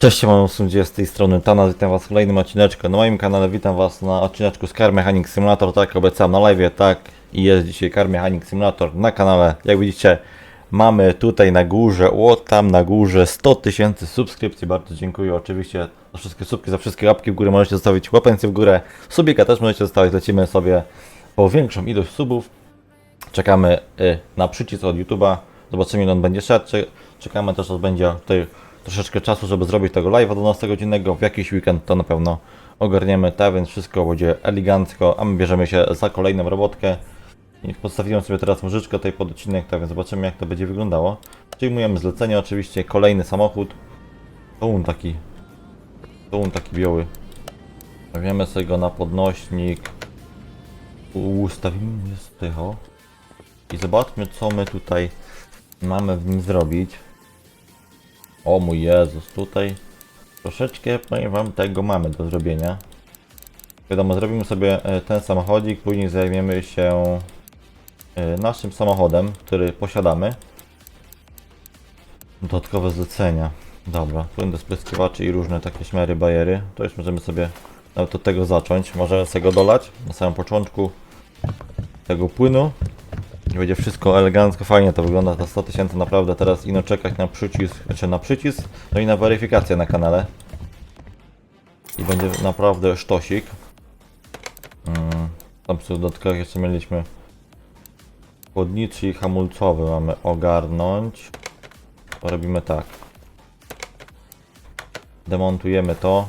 Cześć, mam gdzie z tej strony Tana, witam was w kolejnym odcineczku. Na moim kanale witam was na odcineczku z Car Mechanic Simulator, tak obiecałem na live, tak i jest dzisiaj Car Mechanic Simulator na kanale. Jak widzicie, mamy tutaj na górze, o tam na górze 100 tysięcy subskrypcji, bardzo dziękuję oczywiście za wszystkie subki, za wszystkie łapki w górę, możecie zostawić łapencję w górę, subika też możecie zostawić, lecimy sobie po większą ilość subów. Czekamy y, na przycisk od YouTube'a. Zobaczymy, ile on będzie szedł. Cze- Czekamy też, aż będzie tutaj troszeczkę czasu, żeby zrobić tego live'a 12 godzinnego. W jakiś weekend to na pewno ogarniemy, tak więc wszystko będzie elegancko, a my bierzemy się za kolejną robotkę. I postawiłem sobie teraz muzyczkę tutaj pod odcinek, tak więc zobaczymy, jak to będzie wyglądało. Przyjmujemy zlecenie, oczywiście kolejny samochód. To on taki, to on taki biały. Stawiamy sobie go na podnośnik. Ustawimy z tego. I zobaczmy, co my tutaj mamy w nim zrobić. O mój Jezus, tutaj troszeczkę, powiem wam, tego mamy do zrobienia. Wiadomo, zrobimy sobie e, ten samochodzik, później zajmiemy się e, naszym samochodem, który posiadamy. Dodatkowe zlecenia. Dobra, płyn do spryskiwaczy i różne takie śmiary bajery. To już możemy sobie nawet od tego zacząć. Możemy sobie go dolać na samym początku tego płynu. Będzie wszystko elegancko, fajnie to wygląda, ta 100 tysięcy naprawdę teraz ino czekać na przycisk, znaczy na przycisk, no i na weryfikację na kanale. I będzie naprawdę sztosik. Mm, tam w dodatkach jeszcze mieliśmy chłodniczy hamulcowy mamy ogarnąć. To robimy tak. Demontujemy to.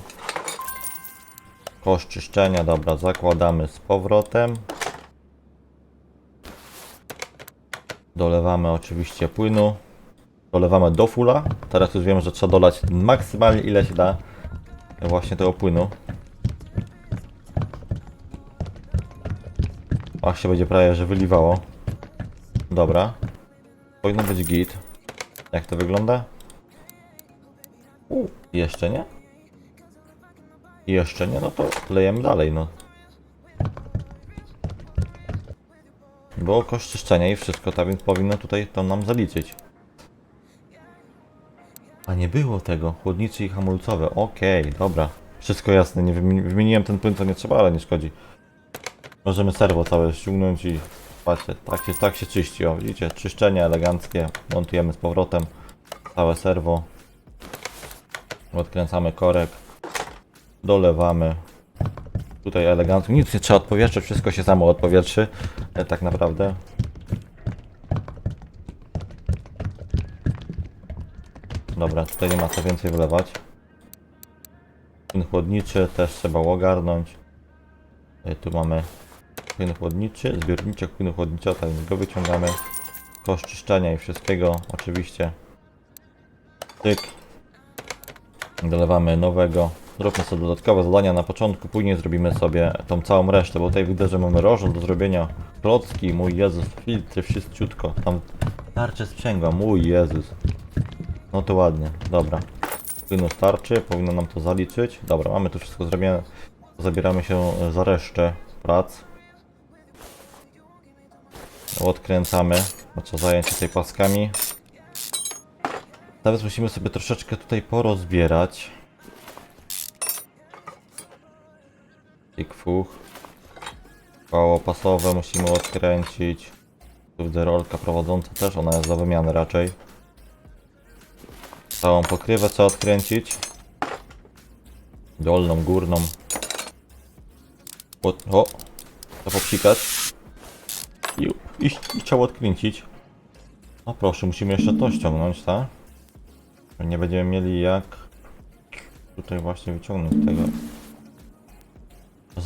Kosz czyszczenia, dobra, zakładamy z powrotem. Dolewamy oczywiście płynu. Dolewamy do fula. Teraz już wiemy, że trzeba dolać maksymalnie ile się da właśnie tego płynu. Aż się będzie prawie, że wyliwało. Dobra. Powinno być git. Jak to wygląda? U, jeszcze nie? Jeszcze nie? No to lejemy dalej, no. Było koszt czyszczenia i wszystko, tak więc powinno tutaj to nam zaliczyć. A nie było tego, chłodniczy i hamulcowe, okej, dobra. Wszystko jasne, nie wymi- wymieniłem ten płyn, co nie trzeba, ale nie szkodzi. Możemy serwo całe ściągnąć i patrzcie, tak się, tak się czyści, o widzicie, czyszczenie eleganckie, montujemy z powrotem całe serwo. Odkręcamy korek, dolewamy, Tutaj elegancko. Nic nie trzeba odpowietrzyć, wszystko się samo odpowietrzy. e, Tak naprawdę. Dobra, tutaj nie ma co więcej wylewać. Płyn chłodniczy też trzeba ogarnąć. E, Tu mamy płyn chłodniczy, zbiorniczek płynu chłodniczego, tak go wyciągamy. Kosz czyszczenia i wszystkiego, oczywiście. Tyk. Dolewamy nowego. Zróbmy sobie dodatkowe zadania na początku, później zrobimy sobie tą całą resztę, bo tutaj widzę, że mamy rożą do zrobienia. Klocki, mój Jezus, filtry, wszystciutko. Tam tarcze sprzęgła, mój Jezus. No to ładnie, dobra. Płynu starczy, powinno nam to zaliczyć. Dobra, mamy tu wszystko zrobione. Zabieramy się za resztę prac. Odkręcamy, bo trzeba zająć się tutaj paskami. Teraz musimy sobie troszeczkę tutaj porozbierać. Tik fuch. Koło pasowe musimy odkręcić. Tu widzę rolka prowadząca też, ona jest do wymiany raczej. Całą pokrywę trzeba odkręcić. Dolną, górną. O, o. To popsikać. I, i, I odkręcić. No proszę, musimy jeszcze to ściągnąć, tak? Nie będziemy mieli jak tutaj właśnie wyciągnąć tego.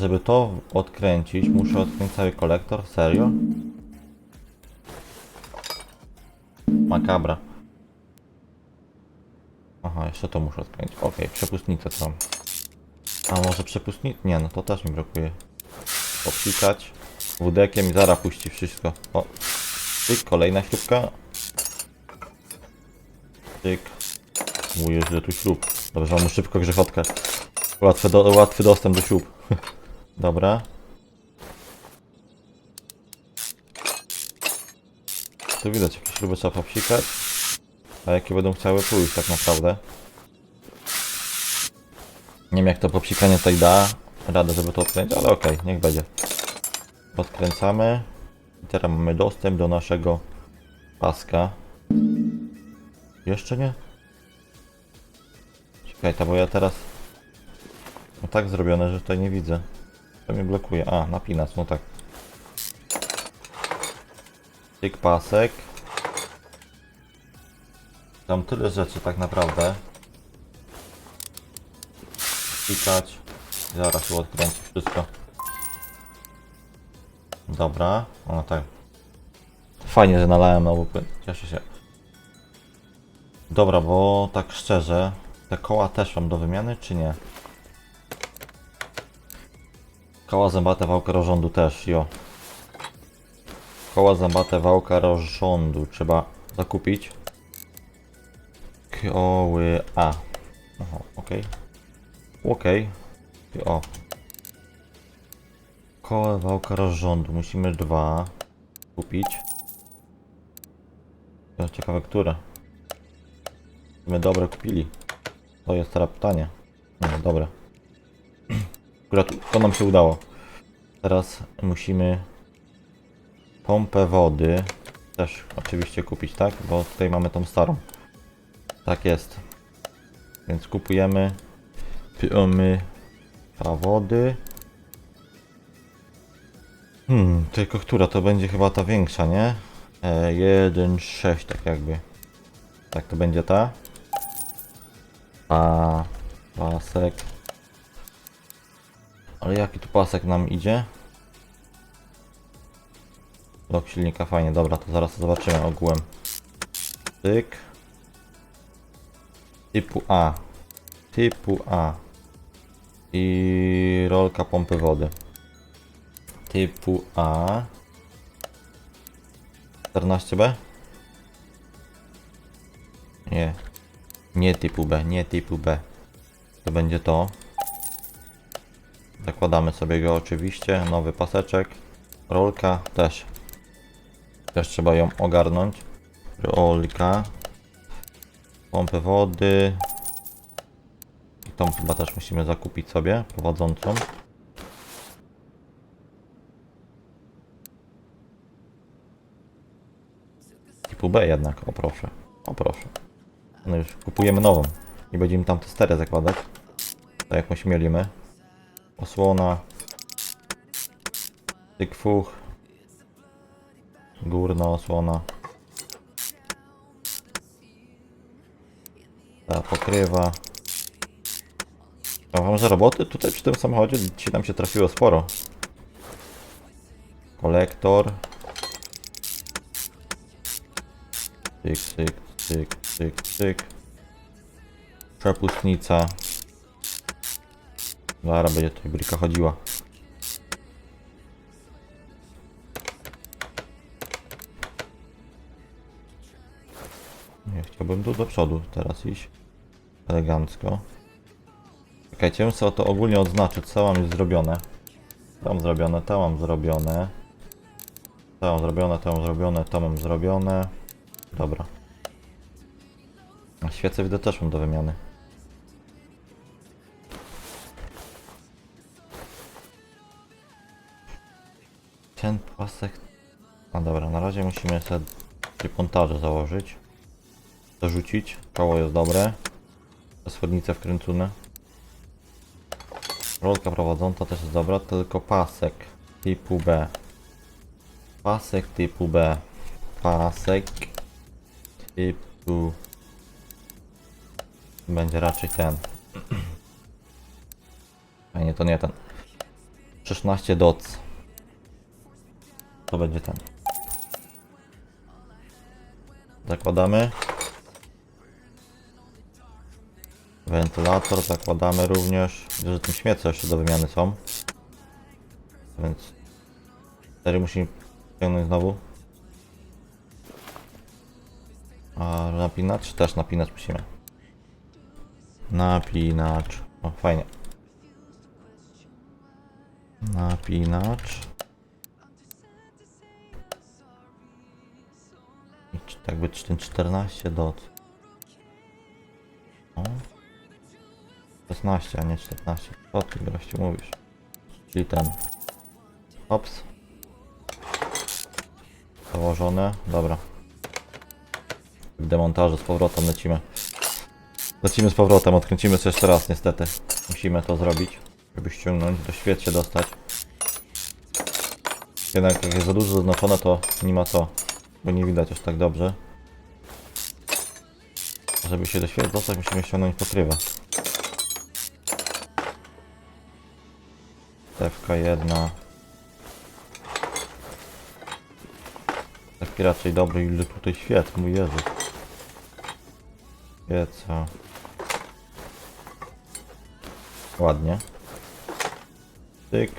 Żeby to odkręcić, muszę odkręcić cały kolektor? Serio? Makabra. Aha, jeszcze to muszę odkręcić. Okej, przepustnicę tam. A może przepustnicę? Nie, no to też mi brakuje. Popsikać. Wódekiem i zaraz puści wszystko. O. Tyk, kolejna śrubka. Tyk. Mój że tu śrub. Dobrze, mamy szybko grzechotkę. Łatwy, do, łatwy dostęp do śrub. Dobra. Tu widać, jakie śruby trzeba popsikać. A jakie będą chciały pójść tak naprawdę. Nie wiem jak to popsikanie tutaj da radę, żeby to odkręcić, ale okej, niech będzie. Odkręcamy. I teraz mamy dostęp do naszego paska. Jeszcze nie? Czekaj, to bo ja teraz... No tak zrobione, że tutaj nie widzę. To mnie blokuje. A, napinac, no tak. Tyk pasek. Tam tyle rzeczy tak naprawdę. Klikać. Zaraz tu odkręci wszystko. Dobra. O tak. Fajnie, że nalałem nowy płyn. Cieszę się. Dobra, bo tak szczerze, te koła też mam do wymiany, czy nie? Koła zębate wałka rozrządu też, jo. Koła zębate wałka rozrządu trzeba zakupić. Koły A. Aha, okej. Okej. O. Koła wałka rozrządu. Musimy dwa kupić. Ciekawe, które. My dobre kupili. To jest teraz pytanie. No, dobre. Akurat to nam się udało. Teraz musimy pompę wody też oczywiście kupić, tak? Bo tutaj mamy tą starą. Tak jest. Więc kupujemy piomy wody. Hmm, tylko która to będzie chyba ta większa, nie? E, 1,6 tak jakby. Tak to będzie ta. A pasek. Ale jaki tu pasek nam idzie? Blok silnika fajnie, dobra, to zaraz to zobaczymy ogółem. Tyk. Typu A. Typu A. I rolka pompy wody. Typu A. 14B? Nie. Nie typu B, nie typu B. To będzie to. Zakładamy sobie go oczywiście. Nowy paseczek. Rolka też. Też trzeba ją ogarnąć. Rolka. Pompę wody. I tą chyba też musimy zakupić sobie, prowadzącą. Typu B jednak, o proszę. O proszę. No już kupujemy nową. Nie będziemy tam te stery zakładać. Tak jak ośmielimy. Osłona. Tykfuch. Górna osłona. Ta pokrywa. Ja wam, że roboty tutaj przy tym samochodzie ci nam się trafiło sporo. Kolektor. Cyk, cyk, cyk, cyk, cyk. Przepustnica. Zaraz będzie tutaj bryka chodziła. Nie, chciałbym tu do przodu teraz iść. Elegancko. Czekajcie, sobie to ogólnie odznaczyć, co mam zrobione. To mam zrobione, to mam zrobione. To mam zrobione, to mam zrobione, to mam zrobione. Dobra. A świece widzę też mam do wymiany. Ten pasek... No dobra, na razie musimy sobie pontarze założyć. Dorzucić. Koło jest dobre. Schodnice wkręcone. Rolka prowadząca też jest dobra, tylko pasek typu B. Pasek typu B. Pasek typu... Będzie raczej ten. A nie, to nie ten. 16 doc. To będzie ten. Zakładamy. Wentylator zakładamy również. Widzę, że tym śmiece jeszcze do wymiany są. Więc... Cztery musimy ciągnąć znowu. A napinacz? Też napinacz musimy. Napinacz. O, fajnie. Napinacz. I czy- tak by ten 14 dot. O. To jest 16, a nie 14. Co ty gościu mówisz? Czyli ten. Ops. Założone. Dobra. W demontażu z powrotem lecimy. Lecimy z powrotem, odkręcimy sobie jeszcze raz niestety. Musimy to zrobić, żeby ściągnąć, do świec się dostać. Jednak jak jest za dużo zaznaczone, to nie ma co, bo nie widać aż tak dobrze. Żeby się do świec dostać, musimy ściągnąć pokrywę. Stewka jedna. Taki raczej dobry, ile tutaj świec, mój Jezu. Świeca. Ładnie. Tyk.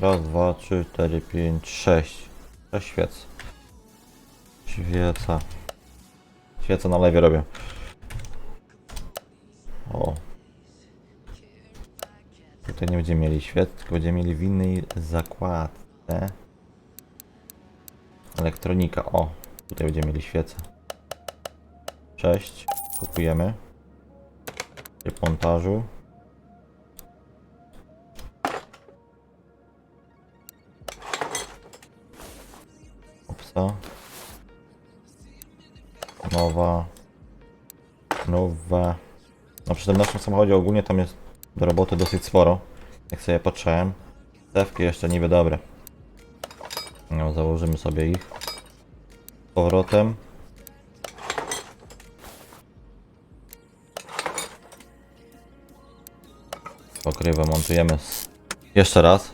Raz, dwa, trzy, cztery, pięć, sześć. Sześć świec. Świeca. Świeca na lewie robię. O. Tutaj nie będziemy mieli świec, tylko będziemy mieli w innej zakładce. Elektronika. O. Tutaj będziemy mieli świecę. Cześć. Kupujemy. Tryb montażu. Nowa. Nowa. No przy tym naszym samochodzie ogólnie tam jest do roboty dosyć sporo. Jak sobie patrzyłem. Stewki jeszcze niby dobre. No, założymy sobie ich. Z powrotem. Pokrywę montujemy jeszcze raz.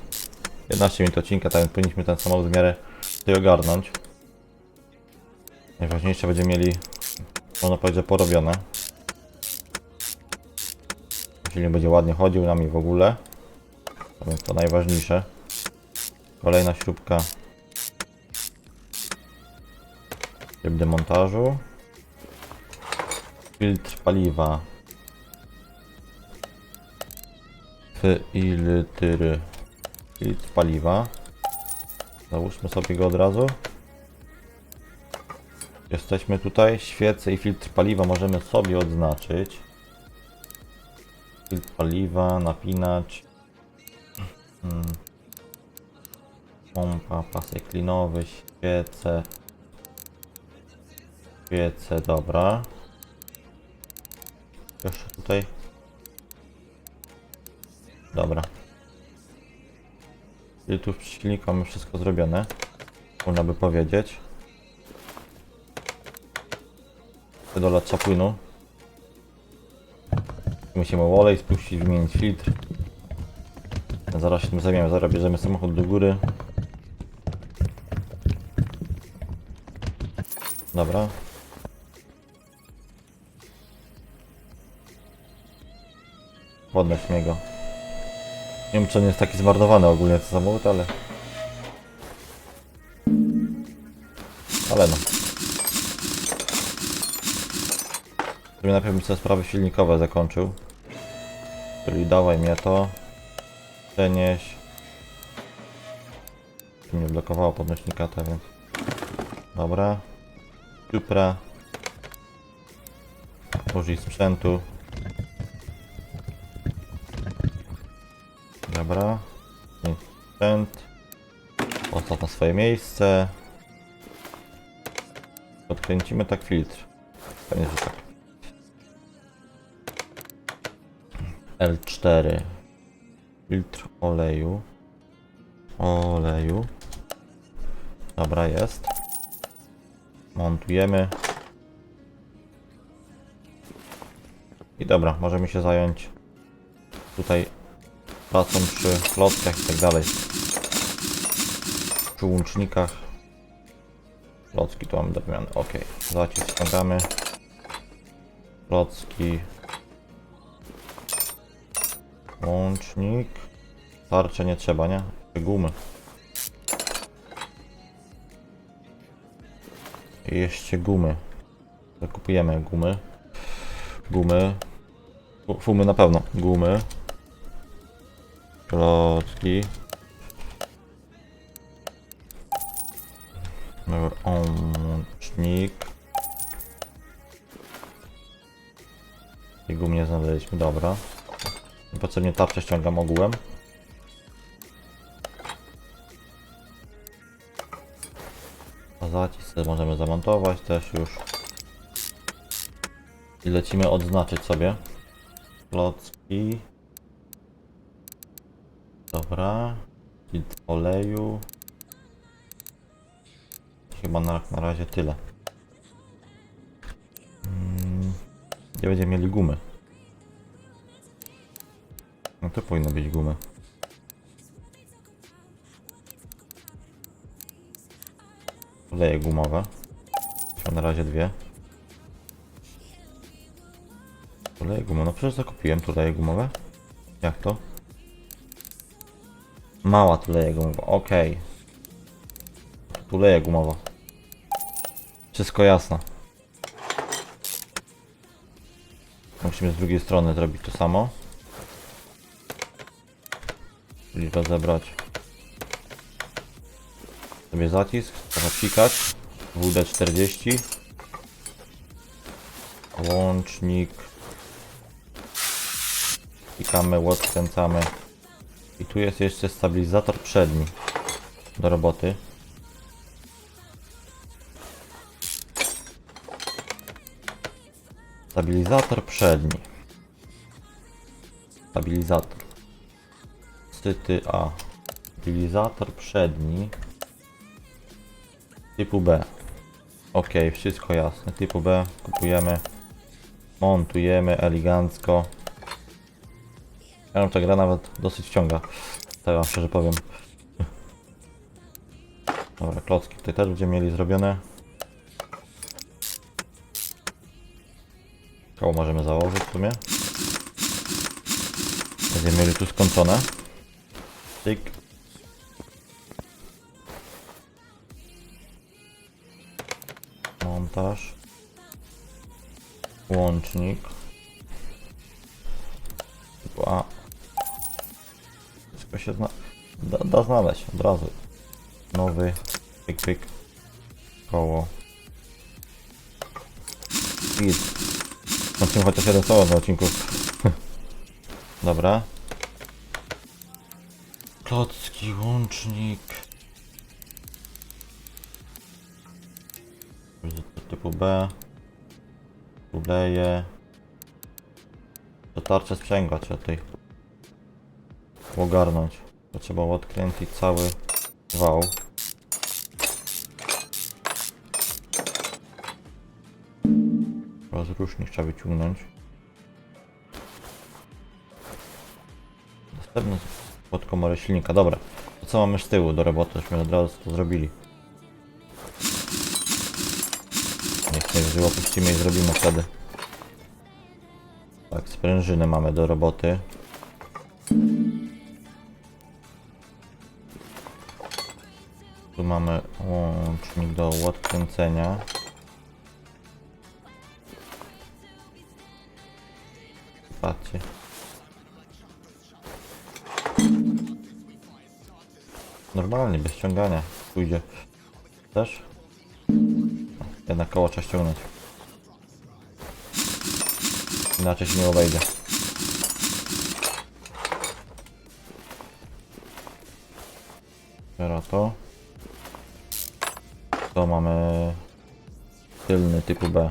15 minut odcinka, tak więc powinniśmy ten samochód w miarę tutaj ogarnąć. Najważniejsze będziemy mieli, można powiedzieć, że porobione. Silnik będzie ładnie chodził nami w ogóle. To to najważniejsze. Kolejna śrubka. Tryb demontażu. Filtr paliwa. Filtr paliwa. Załóżmy sobie go od razu. Jesteśmy tutaj. Świece i filtr paliwa możemy sobie odznaczyć. Filtr paliwa, napinacz. Hmm. Pompa, pasek klinowy, świece. Świece, dobra. Jeszcze tutaj. Dobra. I tu przy silniku mamy wszystko zrobione. Można by powiedzieć. Dolać płynu. Musimy olej spuścić, wymienić filtr. Zaraz się tym zajmiemy, zaraz bierzemy samochód do góry. Dobra. Podnoś go. Nie wiem czy on jest taki zmarnowany ogólnie ten samochód, ale... Ale no. Żeby najpierw bym sobie sprawy silnikowe zakończył. Czyli dawaj mnie to. Przenieś. Tu mnie blokowało podnośnika, to więc... Dobra. Supra. Użyj sprzętu. Dobra. Sprzęt. Postaw na swoje miejsce. Odkręcimy tak filtr. Pewnie, że tak. L4. Filtr oleju. Oleju. Dobra, jest. Montujemy. I dobra, możemy się zająć tutaj pracą przy klockach i tak dalej. Przy łącznikach. Klocki tu mamy do wymiany. Ok. Zacisk ściągamy. Łącznik. Tarcze nie trzeba, nie? Gumy. I jeszcze gumy. Zakupujemy gumy. Gumy. Fu- Fumy na pewno. Gumy. Klocki. Łącznik. I gum nie znaleźliśmy, dobra. Niepotrzebnie tarczę ściągam ogółem. A zacisk możemy zamontować też już. I lecimy odznaczyć sobie. Klocki. Dobra. Filtr oleju. Chyba na, na razie tyle. Mm, Gdzie będziemy mieli gumy? No to powinno być gumy. Oleje gumowe. Na razie dwie. Tuleje gumowe. No przecież zakupiłem tuleje gumowe. Jak to? Mała tuleje gumowa. Okej. Tuleje gumowa. Wszystko jasne. Musimy z drugiej strony zrobić to samo. Czyli rozebrać sobie zacisk, trochę psikać. WD-40. Łącznik. Klikamy, odkręcamy. I tu jest jeszcze stabilizator przedni do roboty. Stabilizator przedni. Stabilizator. Cyty A. Stabilizator przedni. Typu B. Ok, wszystko jasne. Typu B kupujemy. Montujemy elegancko. Ja ta gra nawet dosyć wciąga. Tak wam szczerze powiem. Dobra, klocki tutaj też będziemy mieli zrobione. Koło możemy założyć w sumie. Będziemy mieli tu skończone. Tyk. Montaż. Łącznik. Typu A. Wszystko się zna da, da znaleźć od razu. Nowy. Pyk, pyk. Koło. Git. Zobaczymy chociaż jeden słowo na odcinku. Dobra. Klocki, łącznik. Typu B. Uleje. To tarczę sprzęgła trzeba tutaj ogarnąć. To trzeba odkręcić cały wał. Rozrusznik trzeba wyciągnąć. Następny pod komorę silnika. Dobra. To co mamy z tyłu do roboty? Żeśmy od razu to zrobili. Niech nie wzięło, puścimy i zrobimy wtedy. Tak, sprężynę mamy do roboty. Tu mamy łącznik do odkręcenia. Patrzcie. Normalnie, bez ściągania. Pójdzie. Też? Jednak koło trzeba ściągnąć. Inaczej się nie obejdzie. Teraz to. To mamy tylny typu B.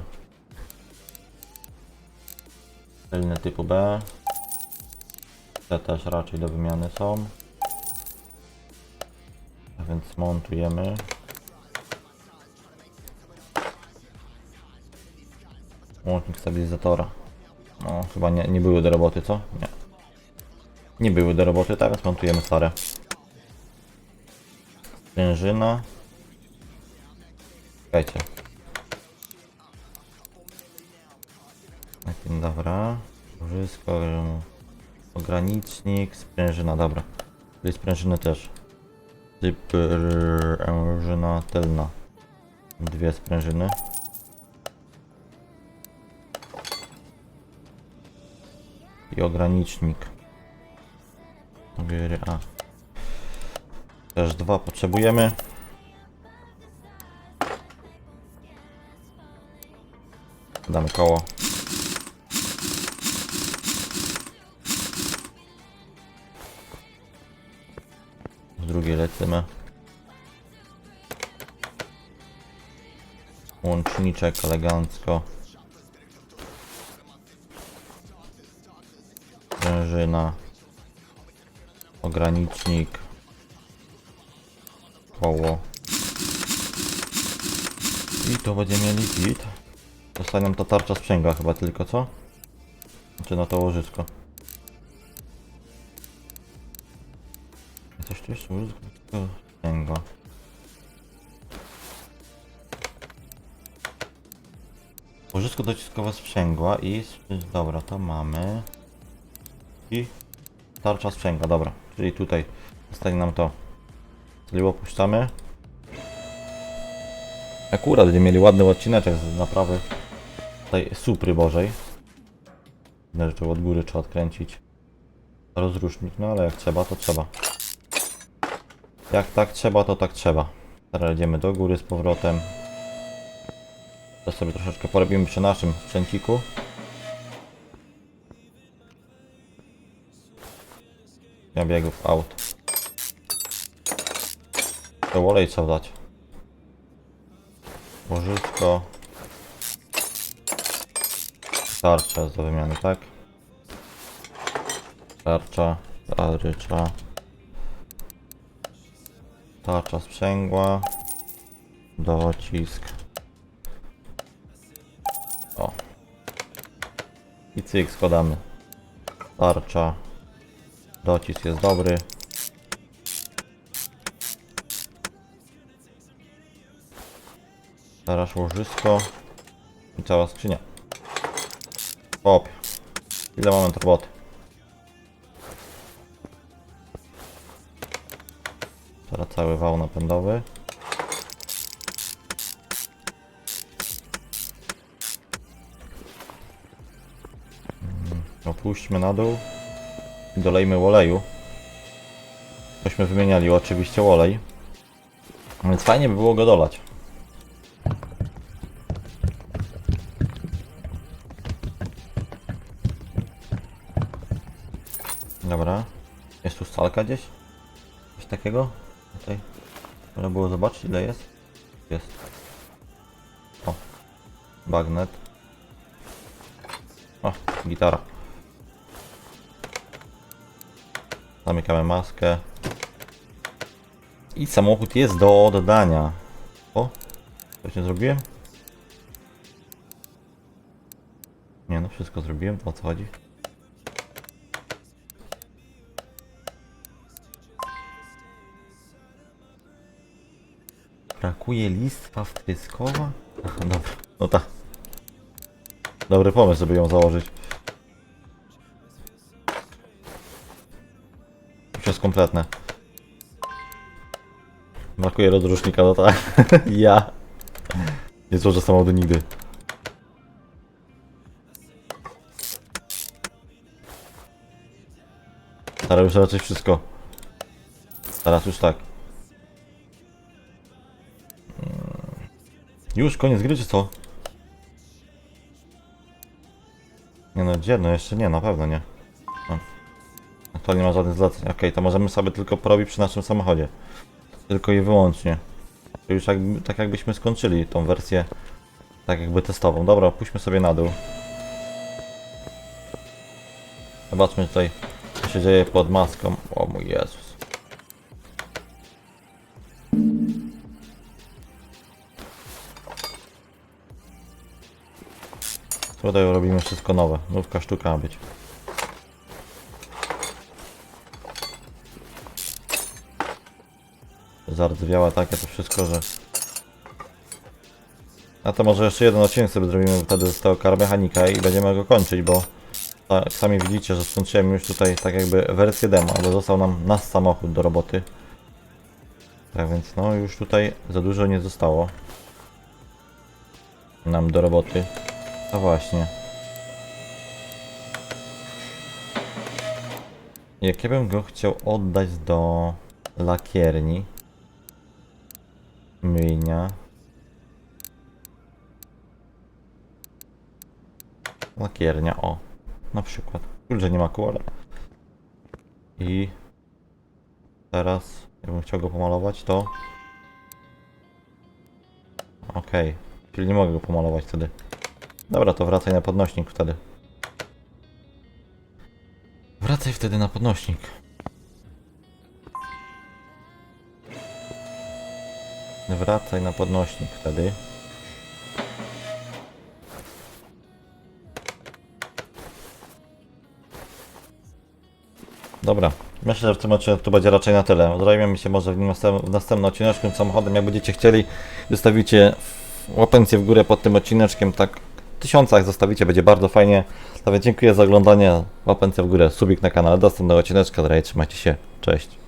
Tylny typu B. Te też raczej do wymiany są. Więc montujemy. Łącznik stabilizatora. No, chyba nie, nie były do roboty, co? Nie. Nie były do roboty, więc montujemy stare. Sprężyna. Czekajcie. Dobra. Wszystko. Ogranicznik, sprężyna, dobra. Czyli sprężyny też. Typ sprężyna tylna. Dwie sprężyny. I ogranicznik. Gry A. Też dwa potrzebujemy. Damy koło. Drugiej lecimy. Łączniczek elegancko. Sprężyna. Ogranicznik. Koło. I to będziemy mieli git. Zostanie nam ta tarcza sprzęgła chyba tylko, co? Czy na to łożysko? Coś tu sprzęgła. Łożysko dociskowe sprzęgła i... Dobra, to mamy. I... Tarcza sprzęgła, dobra. Czyli tutaj zostanie nam to. Czyli opuszczamy. Akurat będziemy mieli ładny odcineczek z naprawy tej supry bożej. Inne rzeczy od góry trzeba odkręcić. Rozrusznik, no ale jak trzeba, to trzeba. Jak tak trzeba, to tak trzeba. Teraz idziemy do góry z powrotem. To sobie troszeczkę porobimy przy naszym sprzęciku. Ja biegów aut. To olej trzeba dać. Łożysko. Tarcza jest do wymiany, tak? Tarcza, tarcza. Tarcza sprzęgła. Docisk. O. I cyk składamy. Tarcza. Docisk jest dobry. Teraz łożysko. I cała skrzynia. Op. Ile mamy roboty? Teraz cały wał napędowy. Mm, Opuśćmy na dół i dolejmy oleju. Myśmy wymieniali oczywiście olej. Więc fajnie by było go dolać. Dobra. Jest tu scalka gdzieś? Coś takiego? Tutaj. Można było zobaczyć ile jest? Jest. O. Bagnet. O, gitara. Zamykamy maskę. I samochód jest do oddania. O, coś nie zrobiłem? Nie no, wszystko zrobiłem, o co chodzi? Brakuje listwa wtryskowa? Aha, dobra. No tak. Dobry pomysł, żeby ją założyć. Już jest kompletne. Brakuje rozrusznika, no tak. ja. Nie złożę samochodu nigdy. Teraz już raczej wszystko. Teraz już tak. Już koniec gry czy co? Nie no, gdzie? No jeszcze nie, na pewno nie. No. To nie ma żadnych zleceń. Okej, to możemy sobie tylko porobić przy naszym samochodzie. Tylko i wyłącznie. To już jakby, tak jakbyśmy skończyli tą wersję tak jakby testową. Dobra, puśćmy sobie na dół. Zobaczmy tutaj, co się dzieje pod maską. O mój Jezus. Tutaj robimy wszystko nowe. Nówka sztuka ma być. Zardzewiała takie to wszystko, że... A to może jeszcze jeden odcinek sobie zrobimy wtedy z tego car mechanika i będziemy go kończyć, bo tak sami widzicie, że skończyłem już tutaj tak jakby wersję demo, bo został nam nasz samochód do roboty. Tak więc no już tutaj za dużo nie zostało nam do roboty. A właśnie. Jak ja bym go chciał oddać do lakierni. Myjnia. Lakiernia, o. Na przykład. Że nie ma kół. I... Teraz Jakbym chciał go pomalować, to... Okej, czyli nie mogę go pomalować wtedy. Dobra, to wracaj na podnośnik wtedy. Wracaj wtedy na podnośnik. Wracaj na podnośnik wtedy. Dobra, myślę, że w tym odcinku to będzie raczej na tyle. Zajmiemy się może w, następ- w następnym odcineczku samochodem. Jak będziecie chcieli, zostawicie łapencję w górę pod tym odcineczkiem, tak tysiącach zostawicie, będzie bardzo fajnie. Więc dziękuję za oglądanie, łapencję w górę, subik na kanale, dostęp do odcineczka, dalej trzymajcie się, cześć.